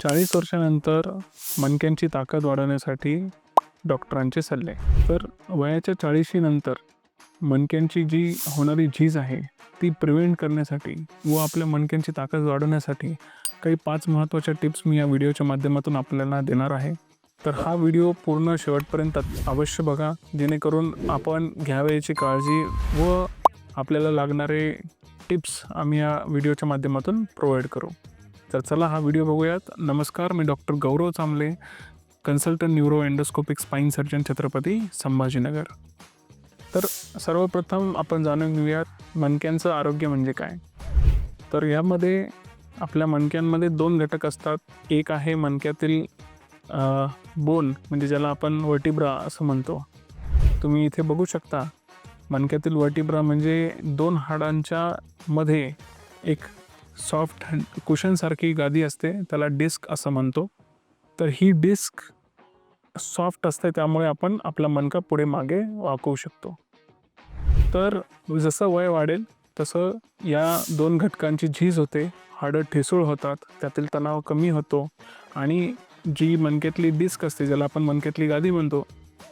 चाळीस वर्षानंतर मणक्यांची ताकद वाढवण्यासाठी डॉक्टरांचे सल्ले. तर वयाच्या चाळीशीनंतर मणक्यांची जी होणारी झीज आहे ती प्रिव्हेंट करण्यासाठी व आपल्या मणक्यांची ताकद वाढवण्यासाठी काही पाच महत्त्वाच्या टिप्स मी या व्हिडिओच्या माध्यमातून आपल्याला देणार आहे. तर हा व्हिडिओ पूर्ण शेवटपर्यंत अवश्य बघा जेणेकरून आपण घ्यावयाची काळजी व आपल्याला लागणारे टिप्स आम्ही या व्हिडिओच्या माध्यमातून प्रोव्हाइड करू. तर चला हा व्हिडिओ बघूयात. नमस्कार मी doctor Gaurav Chambale consultant neuro endoscopic spine surgeon Chhatrapati Sambhajinagar. तर सर्वप्रथम आपण जाणून घेऊयात मणक्यांचं आरोग्य म्हणजे काय. तर यामध्ये आपल्या मणक्यांमध्ये दोन घटक असतात. एक आहे मणक्यातील बोन म्हणजे ज्याला आपण वर्टिब्रा असं म्हणतो. तुम्ही इथे बघू शकता मणक्यातील वर्टिब्रा म्हणजे दोन हाडांच्या मध्ये एक सॉफ्ट कुशनसारखी गादी असते त्याला डिस्क असं म्हणतो. तर ही डिस्क सॉफ्ट असते त्यामुळे आपण आपला मणका पुढे मागे वाकवू शकतो. तर जसं वय वाढेल तसं या दोन घटकांची झीज होते. हाडं ठिसूळ होतात त्यातील तणाव कमी होतो. आणि जी मणक्यातली डिस्क असते ज्याला आपण मणक्यातली गादी म्हणतो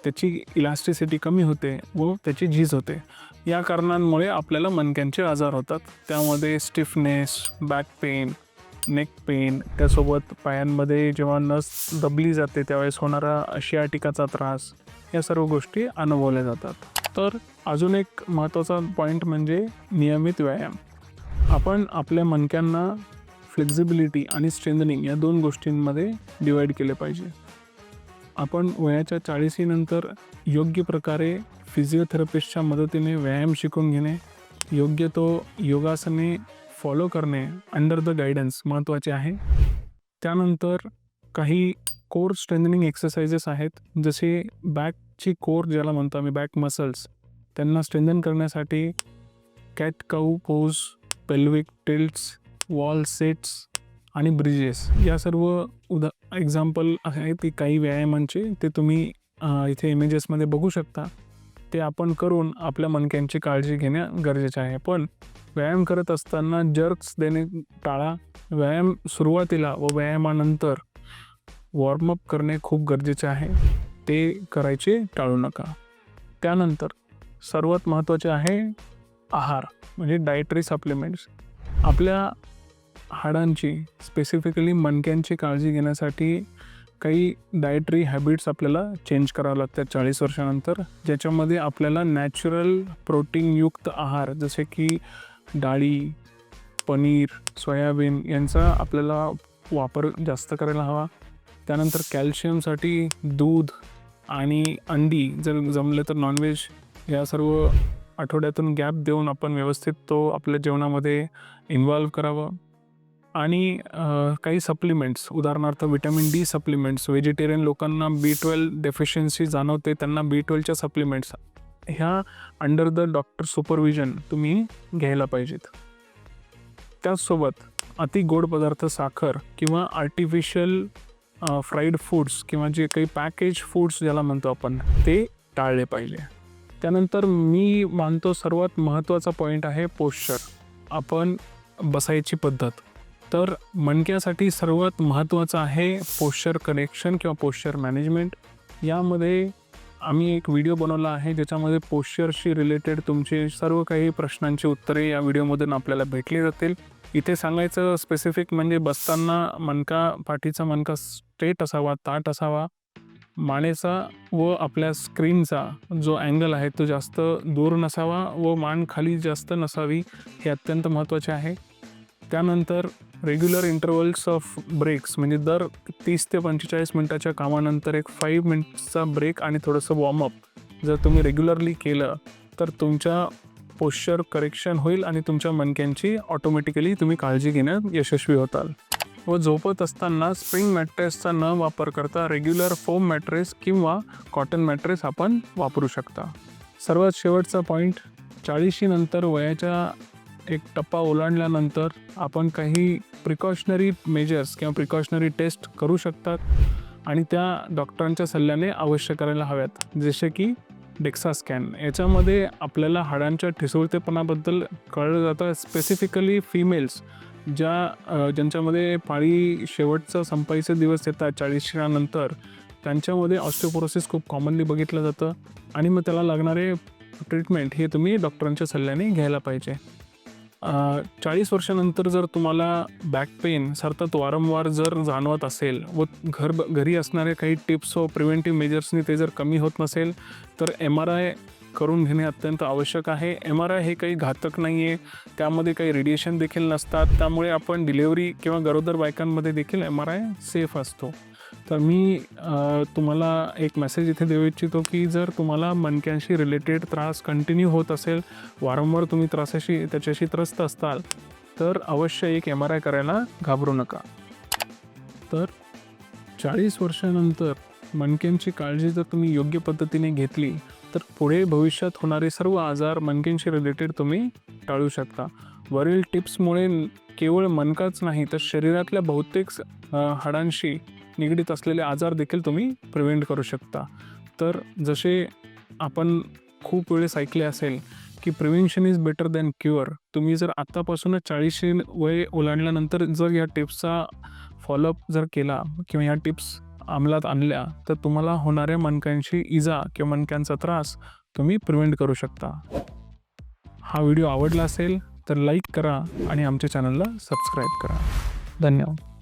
त्याची इलास्टिसिटी कमी होते व त्याची झीज होते. या कारणांमुळे आपल्याला मनक्यांचे आजार होतात. त्यामध्ये stiffness back pain neck pain त्यासोबत पायांमध्ये जेव्हा नस दबली जाते त्यावेळेस होणारा शियाटिकाचा त्रास या सर्व गोष्टी अनुभवल्या जातात. तर अजून एक महत्त्वाचा पॉईंट म्हणजे नियमित व्यायाम. आपण आपल्या मनक्यांना फ्लेक्झिबिलिटी आणि स्ट्रेंथनिंग या दोन गोष्टींमध्ये डिवाईड केले पाहिजे. आपण वयाच्या चाळीसीनंतर योग्य प्रकारे फिजिओथेरपिस्टच्या मदतीने व्यायाम शिकून घेणे योग्य तो योगासने फॉलो करणे अंडर द गायडन्स महत्त्वाचे आहे. त्यानंतर काही कोर स्ट्रेंथनिंग एक्सरसाइजेस आहेत जसे बॅकची कोर ज्याला म्हणतो आम्ही बॅक मसल्स त्यांना स्ट्रेंथन करण्यासाठी cat cow pose pelvic tilts wall sets आणि ब्रिजेस या सर्व उदा एक्झाम्पल आहेत की काही व्यायामांचे ते तुम्ही इथे इमेजेसमध्ये बघू शकता. ते आपण करून आपल्या मनक्यांची काळजी घेणं गरजेचे आहे. पण व्यायाम करत असताना जर्क्स देणे टाळा. व्यायाम सुरुवातीला व व्यायामानंतर वॉर्मअप करणे खूप गरजेचे आहे. ते करायचे टाळू नका. त्यानंतर सर्वात महत्त्वाचे आहे आहार म्हणजे डायटरी सप्लिमेंट्स आपल्या हाडांची स्पेसिफिकली मणक्यांची काळजी घेण्यासाठी काही डायटरी हॅबिट्स आपल्याला चेंज करावं लागतात चाळीस वर्षानंतर. ज्याच्यामध्ये आपल्याला नॅचरल प्रोटीनयुक्त आहार जसे की डाळी पनीर सोयाबीन यांचा आपल्याला वापर जास्त करायला हवा. त्यानंतर कॅल्शियमसाठी दूध आणि अंडी जर जमलं तर नॉनव्हेज या सर्व आठवड्यातून गॅप देऊन आपण व्यवस्थित तो आपल्या जेवणामध्ये इन्व्हॉल्व करावं. आणि काही सप्लिमेंट्स उदाहरणार्थ विटॅमिन डी सप्लिमेंट्स व्हेजिटेरियन लोकांना बी ट्वेल्व डेफिशियन्सी जाणवते त्यांना बी ट्वेल्वच्या सप्लिमेंट्स ह्या अंडर द डॉक्टर सुपरविजन तुम्ही घ्यायला पाहिजेत. त्याचसोबत अति गोड पदार्थ साखर किंवा आर्टिफिशियल फ्राईड फूड्स किंवा जे काही पॅकेज फूड्स ज्याला म्हणतो आपण ते टाळले पाहिजे. त्यानंतर मी मानतो सर्वात महत्त्वाचा पॉईंट आहे पोश्चर आपण बसायची पद्धत. तर मणक्यासाठी सर्वात महत्त्वाचं आहे पोश्चर कनेक्शन किंवा पोश्चर मॅनेजमेंट यामध्ये आम्ही एक व्हिडिओ बनवला आहे ज्याच्यामध्ये पोश्चरशी रिलेटेड तुमचे सर्व काही प्रश्नांची उत्तरे या व्हिडिओमधून आपल्याला भेटली जातील. इथे सांगायचं स्पेसिफिक म्हणजे बसताना मणका पाठीचा मणका स्ट्रेट असावा ताट असावा. मानेचा व आपल्या स्क्रीनचा जो अँगल आहे तो जास्त दूर नसावा व मान खाली जास्त नसावी हे अत्यंत महत्त्वाचे आहे. त्यानंतर रेग्युलर इंटरवल्स ऑफ ब्रेक्स म्हणजे दर तीस ते पंचेचाळीस मिनटाच्या कामानंतर एक फाईव्ह मिनिट्सचा ब्रेक आणि थोडंसं वॉर्मअप जर तुम्ही रेग्युलरली केलं तर तुमच्या पोश्चर करेक्शन होईल आणि तुमच्या मणक्यांची ऑटोमॅटिकली तुम्ही काळजी घेण्यात यशस्वी होताल. व झोपत असताना स्प्रिंग मॅट्रेसचा न वापर करता रेग्युलर फोम मॅट्रेस किंवा कॉटन मॅट्रेस आपण वापरू शकता. सर्वात शेवटचा पॉईंट चाळीशी नंतर वयाच्या एक टप्पा ओलांडल्यानंतर आपण काही प्रिकॉशनरी मेजर्स किंवा प्रिकॉशनरी टेस्ट करू शकतात आणि त्या डॉक्टरांच्या सल्ल्याने अवश्य करायला हव्यात. जसे की डेक्सा स्कॅन याच्यामध्ये आपल्याला हाडांच्या ठिसूळतेपणाबद्दल कळलं जातं. स्पेसिफिकली फिमेल्स ज्या ज्यांच्यामध्ये पाळी शेवटचा संपाईचे दिवस येतात चाळीसच्यानंतर त्यांच्यामध्ये ऑस्टिओपोरोसिस खूप कॉमनली बघितलं जातं. आणि मग त्याला लागणारे ट्रीटमेंट हे तुम्ही डॉक्टरांच्या सल्ल्याने घ्यायला पाहिजे. चाळीस वर्षानंतर जर तुम्हाला बॅक पेन सर्तत वारंवार जर जाणवत असेल व घर घरी असणारे काही टिप्स व प्रिव्हेंटिव्ह मेजर्सनी ते जर कमी होत नसेल तर एम आर आय करून घेणे अत्यंत आवश्यक आहे. एम आर आय हे काही घातक नाही आहे त्यामध्ये काही रेडिएशन देखील नसतात. त्यामुळे आपण डिलेवरी किंवा गरोदर बायकांमध्ये देखील एम आर आय सेफ असतो. तर मी तुम्हाला एक मेसेज इथे देऊ इच्छितो की जर तुम्हाला मणक्यांशी रिलेटेड त्रास कंटिन्यू होत असेल वारंवार तुम्ही त्रासाशी त्याच्याशी त्रस्त असताल तर अवश्य एक एम आर आय करायला घाबरू नका. तर चाळीस वर्षानंतर मणक्यांची काळजी जर तुम्ही योग्य पद्धतीने घेतली तर पुढे भविष्यात होणारे सर्व आजार मणक्यांशी रिलेटेड तुम्ही टाळू शकता. वरील टिप्समुळे केवळ मनकाच नाही तर शरीरातल्या बहुतेक हाडांशी निगडीत असलेले आजार देखील तुम्ही प्रिव्हेंट करू शकता. तर जसे आपण खूप वेळेस ऐकले असेल की prevention is better than cure तुम्ही जर आत्तापासूनच चाळीसशे वय ओलांडल्यानंतर जर या टिप्सचा फॉलोअप जर केला किंवा या टिप्स अंमलात आणल्या तर तुम्हाला होणाऱ्या मणक्यांची इजा किंवा मणक्यांचा त्रास तुम्ही प्रिव्हेंट करू शकता. हा व्हिडिओ आवडला असेल तर लाईक करा आणि आमच्या चॅनलला सबस्क्राईब करा. धन्यवाद.